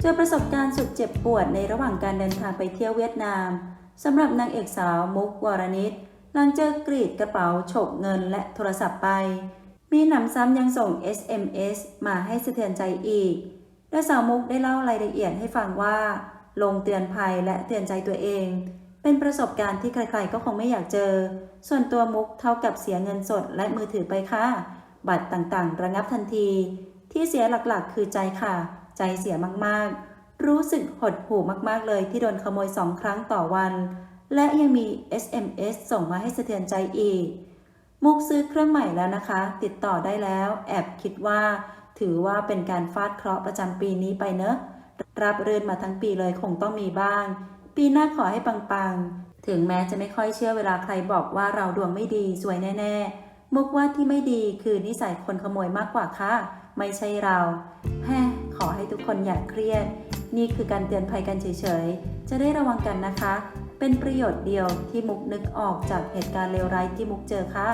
เจอประสบการณ์สุดเจ็บปวดในระหว่างการเดินทางไปเที่ยวเวียดนามสำหรับนางเอกสาวมุกวรนิตหลังเจอกรีดกระเป๋าฉกเงินและโทรศัพท์ไป มีหนำซ้ำยังส่ง SMS มาให้สะเทือนใจอีก โดยสาวมุกได้เล่ารายละเอียดให้ฟังว่า ลงเตือนภัยและเตือนใจตัวเอง เป็นประสบการณ์ที่ใครๆก็คงไม่อยากเจอ ส่วนตัวมุกเท่ากับเสียเงินสดและมือถือไปค่ะ บัตรต่างๆ ระงับทันที ที่เสียหลักๆ คือใจค่ะ ใจเสียมากๆ รู้สึกหดหู่มากๆเลยที่โดนขโมยสองครั้งต่อวัน และยังมี SMS ส่งมาให้สะเทือนใจอีก มุกซื้อเครื่องใหม่แล้วนะคะ ติดต่อได้แล้ว แอบคิดว่า ถือว่าเป็นการฟาดเคราะห์ประจำปีนี้ไปเนอะรับเรื่นมาทั้งปีเลยคงต้องมีบ้าง ปีหน้าขอให้ปังๆ ถึงแม้จะไม่ค่อยเชื่อเวลาใครบอกว่าเราดวงไม่ดีสวยแน่ ๆ มุกว่าที่ไม่ดีคือนิสัยคนขโมยมากกว่าค่ะ ไม่ใช่เรา คนอย่าเครียด นี่คือการเตือนภัยกันเฉยๆ จะได้ระวังกันนะคะ เป็นประโยชน์เดียวที่มุกนึกออกจากเหตุการณ์เลวร้ายที่มุกเจอคะ่ะ